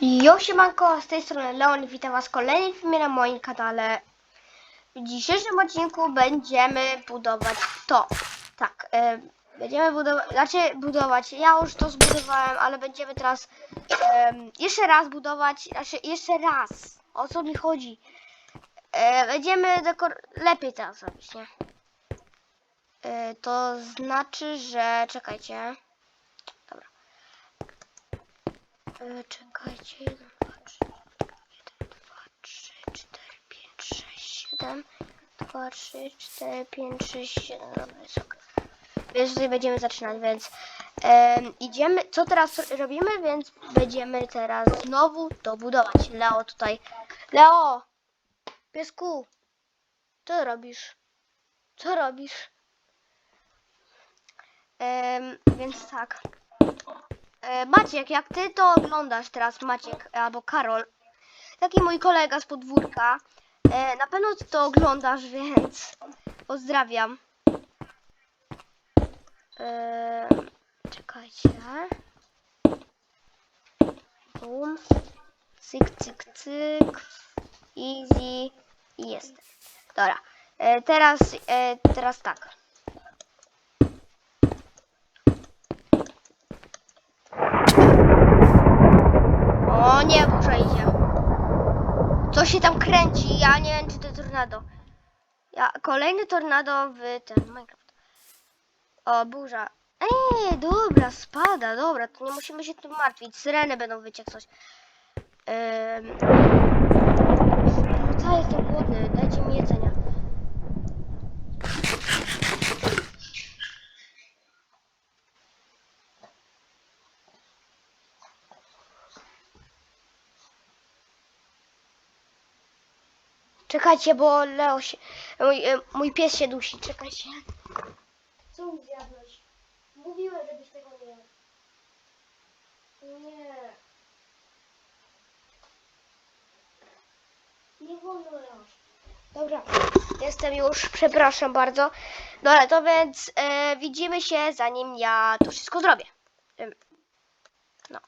Jo, siemanko, z tej strony Leon, witam was w kolejnym filmie na moim kanale. W dzisiejszym odcinku będziemy budować to. Tak, e, będziemy budować, znaczy budować, ja już to zbudowałem, ale będziemy teraz em, jeszcze raz budować, znaczy jeszcze raz, o co mi chodzi. E, będziemy dekor... lepiej teraz robić, nie? E, to znaczy, że, czekajcie. Dobra. E, czekajcie. 1, 2, 3, 1, 2, 3, 4, 5, 6, 7. 2, 3, 4, 5, 6, 7. Dobra, jest ok. Więc tutaj będziemy zaczynać, więc em, idziemy. Co teraz robimy? Więc będziemy teraz znowu to budować. Leo tutaj. Leo! Piesku! Co robisz? Co robisz? Więc tak. E, Maciek, jak ty to oglądasz teraz, Maciek albo Karol, taki mój kolega z podwórka, e, na pewno ty to oglądasz, więc pozdrawiam. E, czekajcie. Boom. Cyk, cyk, cyk. Easy. I jestem. Dobra. Teraz, teraz tak. O nie, burza idzie. Co się tam kręci? Ja nie wiem, czy to tornado. Ja, kolejny tornado w ten Minecraft. O, burza. Ej, dobra, spada, dobra, to nie musimy się tym martwić. Syreny będą wyć jak coś. Ym... No co, jestem głodny, dajcie mi jedzenia. Czekajcie, bo Leo się... Mój, e, mój pies się dusi, czekajcie. Co mu zjadłeś? Mówiłem, żebyś tego nie jadł. Nie. Nie wolno Leoś. Dobra, jestem już, przepraszam bardzo. Dobra, to więc e, widzimy się zanim ja to wszystko zrobię. No.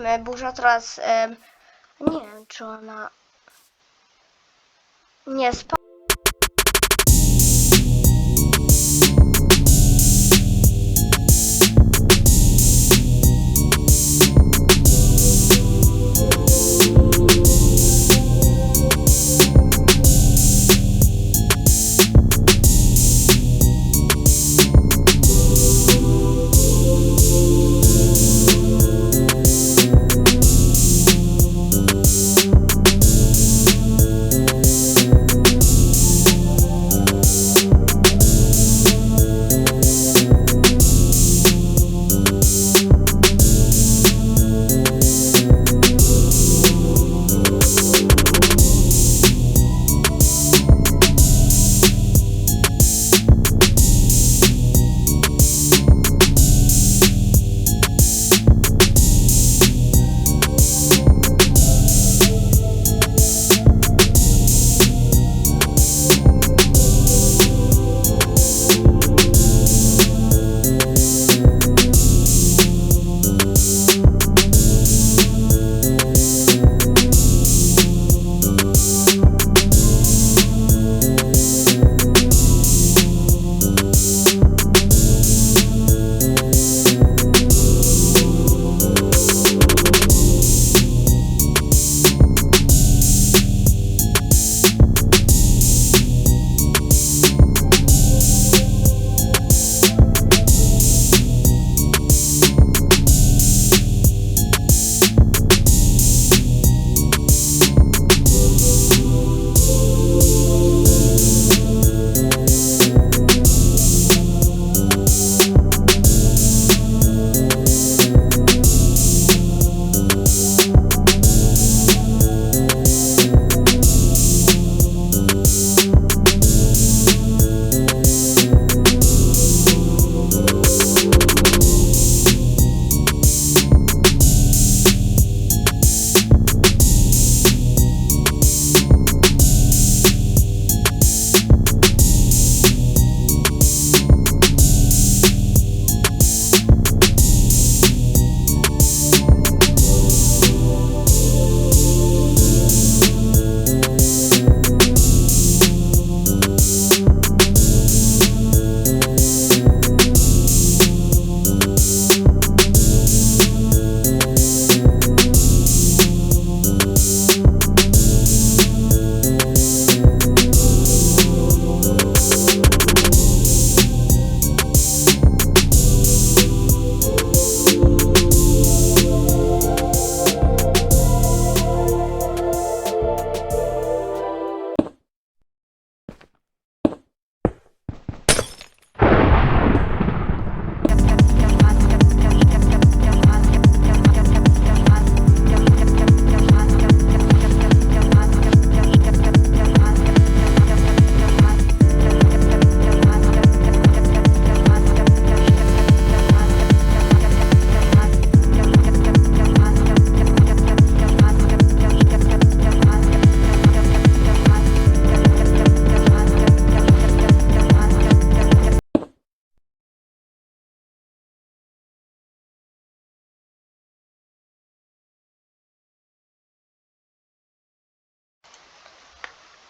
Mogliśmy. Burza teraz... em, nie wiem, czy ona... Nie, spa...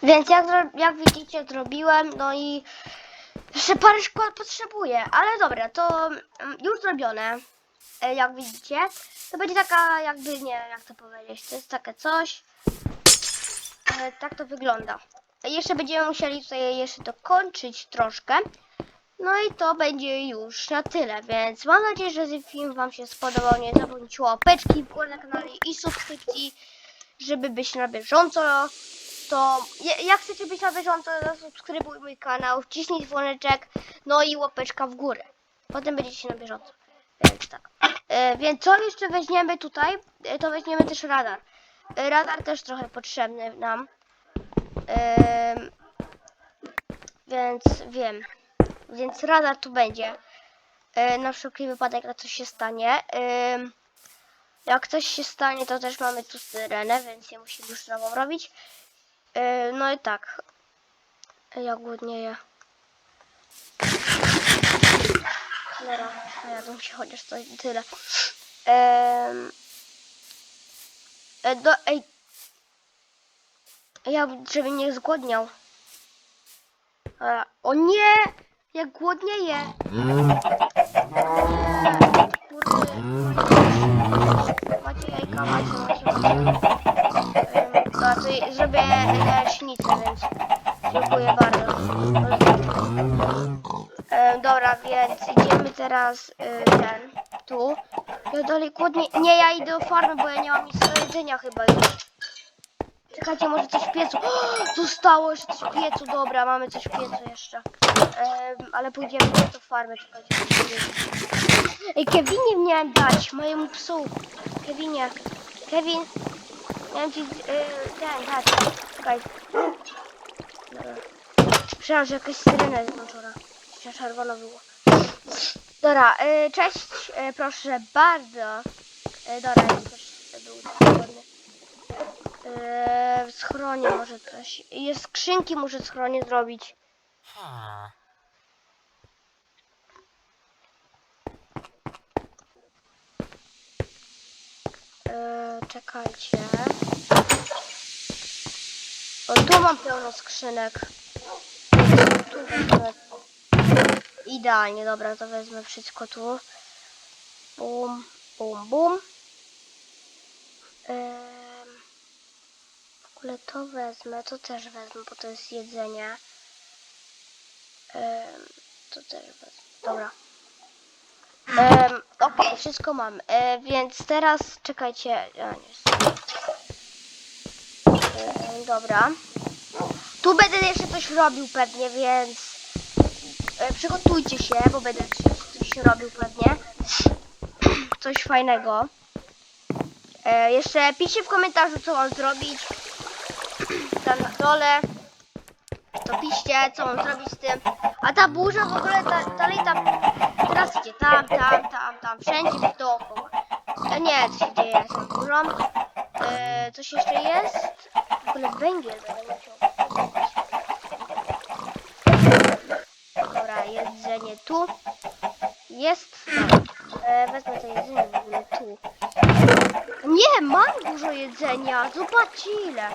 Więc jak, jak widzicie, zrobiłem, no i jeszcze parę szkła potrzebuję, ale dobra, to mm, już zrobione, e, jak widzicie. To będzie taka, jakby, nie wiem jak to powiedzieć, to jest takie coś, e, tak to wygląda. E, Jeszcze będziemy musieli tutaj jeszcze dokończyć troszkę. No i to będzie już na tyle, więc mam nadzieję, że film Wam się spodobał. Nie zapomnijcie łapeczki w górę na kanale i subskrypcji, żeby być na bieżąco to jak chcecie być na bieżąco, to subskrybuj mój kanał, wciśnij dzwoneczek, no i łapeczka w górę. Potem będziecie na bieżąco. Więc tak. E, więc co jeszcze weźmiemy tutaj? E, to weźmiemy też radar. E, radar też trochę potrzebny nam. Em, więc wiem. Więc radar tu będzie. E, na wszelki wypadek, jak coś się stanie. Em, jak coś się stanie, to też mamy tu syrenę, więc nie musimy już nową robić. E, no i tak. Ja głodnieję. Cholera, najadłem się chociaż to tyle. E, do, ej. Ja, żeby nie zgłodniał. O nie! Jak głodnieje! Kurde. Macie macie, macie, je- zrobię e, sznicę, więc dziękuję bardzo. E, dobra, więc idziemy teraz e, ten, tu. Ja dalej głodnie... Nie, ja idę do farmy, bo ja nie mam nic do jedzenia chyba już. Czekajcie, może coś w piecu. Zostało jeszcze coś w piecu, dobra, mamy coś w piecu jeszcze. Em, ale pójdziemy do farmy, czekajcie. Ej, Kevinie miałem dać, mojemu psu. Kevinie. Kevin. Miałem ci yy, ten dać. Czekaj. Dobra. Myślałam, że jakaś syrena jest włączona. Jeszcze czerwono było. Dobra, yy, cześć, yy, proszę bardzo. Yy, dobra, ja też był swobodny. Yy, w schronie może coś. Jest skrzynki, muszę schronie zrobić. Yy, czekajcie. O, tu mam pełno skrzynek. Tu wezmę. Idealnie, dobra, to wezmę wszystko tu. Bum, bum, bum. Ym, w ogóle to wezmę, to też wezmę, bo to jest jedzenie. To też wezmę, dobra. Okej, wszystko mam. E, więc teraz czekajcie. E, dobra. Tu będę jeszcze coś robił pewnie, więc e, przygotujcie się, bo będę coś robił pewnie. Coś fajnego. E, jeszcze piszcie w komentarzu, co mam zrobić. Tam na dole. To co mam zrobić z tym. A ta burza w ogóle ta, dalej tam. Teraz idzie tam, tam, tam, tam, wszędzie dookoła. E, nie, co się dzieje z tą burzą. E, coś jeszcze jest? W ogóle węgiel będę musiał. Dobra, jedzenie tu. Jest. E, wezmę to jedzenie w ogóle tu. Nie, mam dużo jedzenia. Zobaczcie ile.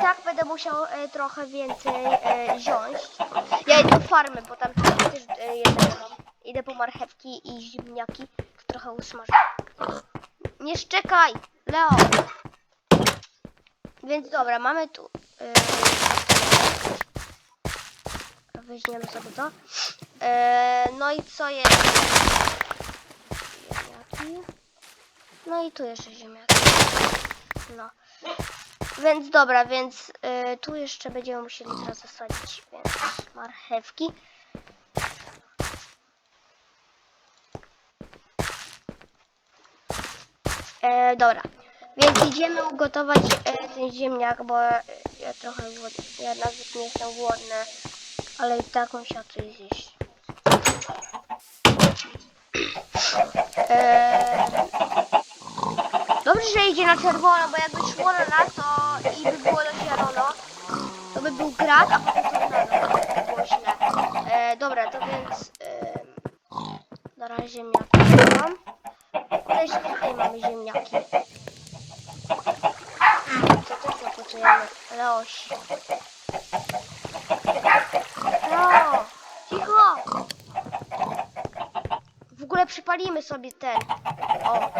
Tak będę musiał e, trochę więcej e, wziąć. Ja idę do farmy, bo tam też e, jedzenie. Idę po marchewki i ziemniaki. Trochę usmażę. Nie szczekaj, Leo. Więc dobra, mamy tu. E, weźmiemy sobie to. E, no i co jest? Ziemniaki. No i tu jeszcze ziemniaki. No. Więc dobra, więc y, tu jeszcze będziemy musieli teraz zasadzić, więc marchewki. E, dobra, więc idziemy ugotować e, ten ziemniak, bo e, ja trochę głodny, ja nawet nie jestem głodny, ale i tak musiał coś zjeść. E, Dobrze, że idzie na czerwono, bo jakby szło na to był grad, a potem tornado. To by było źle. E, dobra, to więc e, na razie ziemniaki mam. Też tutaj mamy ziemniaki. To też zapocujemy. Leoś. Leo, cicho! W ogóle przypalimy sobie ten. O.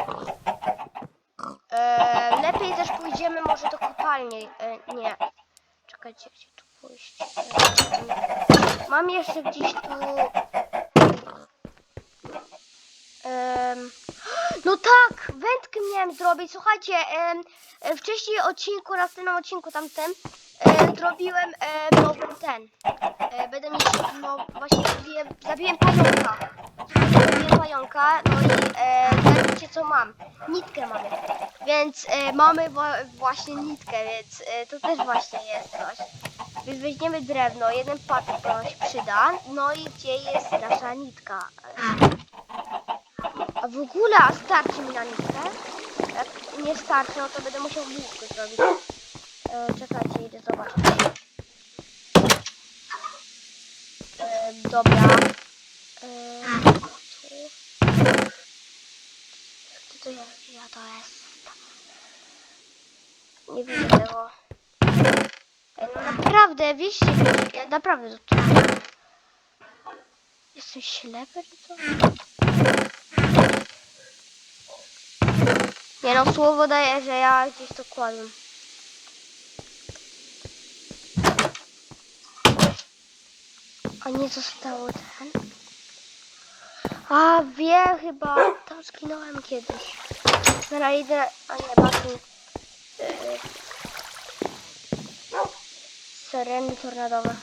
E, lepiej też pójdziemy może do kopalni. E, nie. Czekajcie, gdzie tu pójść? Mam jeszcze gdzieś tu... Em, no tak! Wędkę miałem zrobić. Słuchajcie, e, wcześniej odcinku, na tym odcinku tamtym e, zrobiłem e, nowy ten. E, będę mieć, no właśnie zabiłem, zabiłem pająka. Zabiłem pająka, no i teraz wiecie co mam? Nitkę mamy. Więc e, mamy właśnie nitkę, więc e, to też właśnie jest coś. Więc weźmiemy drewno, jeden patyk to się przyda. No i gdzie jest nasza nitka? A w ogóle, a starczy mi na nitkę? Jak nie starczy, no to będę musiał główkę zrobić. E, czekajcie, idę zobaczyć. E, dobra. E. to ja, ja to jest. Nie widzę tego. Ej, no naprawdę, wiecie, ja naprawdę to. Jestem ślepy czy co? Nie no, słowo daję, że ja gdzieś to kładłem. A nie zostało ten? A wiem chyba, tam zginąłem kiedyś. Zaraz idę, a nie, basen. Yy, Syreny tornadowe.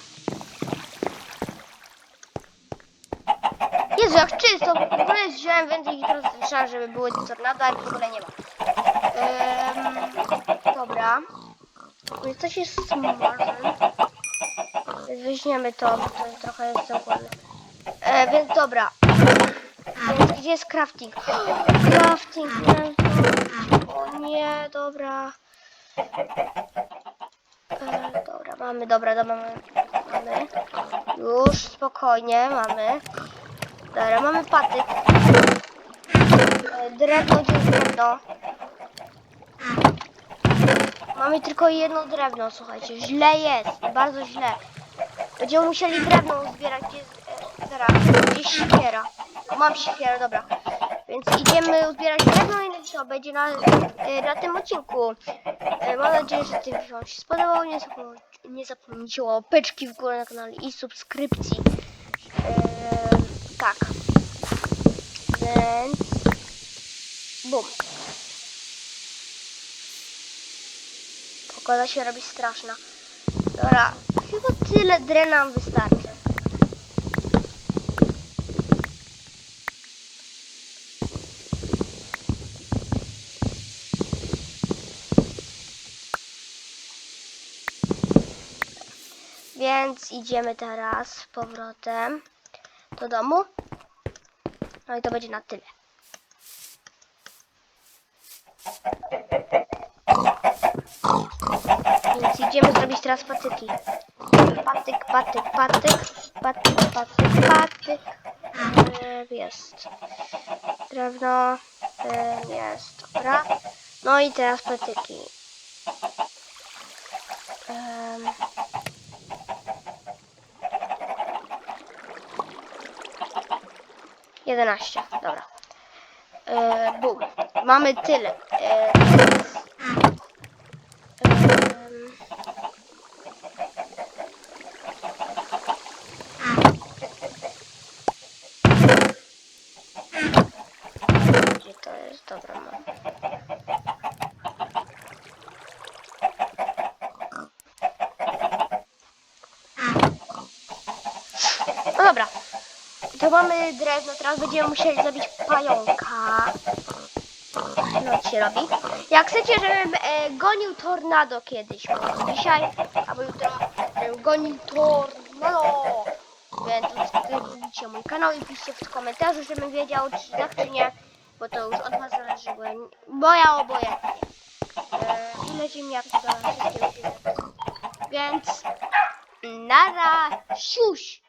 Jezu, jak czysto, w ogóle wziąłem więcej słyszałem, żeby były te tornado, ale w ogóle nie ma. Ym, dobra. Coś jest. Więc weźmiemy to, bo to trochę jest zakładne. E, więc dobra. Gdzie jest crafting? Crafting, nie. O nie, dobra. E, dobra, mamy, dobra, dobra, mamy. mamy. Już, spokojnie, mamy. Dobra, mamy patyk. E, drewno, gdzie jest drewno? Mamy tylko jedno drewno, słuchajcie. Źle jest, bardzo źle. Będziemy musieli drewno zbierać. Gdzie jest, e, zaraz, gdzieś siekiera. Mam siekierę, dobra. Więc idziemy zbierać drewno i to będzie na, e, na tym odcinku. E, mam nadzieję, że ten film się spodobał. Nie, zapomnijcie, nie zapomnijcie o łapeczki w górę na kanale i subskrypcji. E, tak. Więc... Bum. Pogoda się robi straszna. Dobra, chyba tyle dre nam wystarczy. Więc idziemy teraz z powrotem do domu. No i to będzie na tyle. Więc idziemy zrobić teraz patyki. Patyk, patyk, patyk, patyk, patyk, patyk. E, jest. Drewno. E, jest, dobra. No i teraz patyki. Um. 11, dobra. E, bum. Mamy tyle. E, dobra. No. No to mamy drewno, teraz będziemy musieli zabić pająka. No się robi. Jak chcecie, żebym e, gonił tornado kiedyś, może dzisiaj, albo jutro, żebym gonił tornado, więc subskrybujcie mój kanał i piszcie w komentarzu, żebym wiedział, czy tak, czy nie, bo to już od was zależy, bo, ja nie- bo ja obojętnie. E, ile ziemniaków dałem wszystkie ziemniaki. Więc, nara, siuś!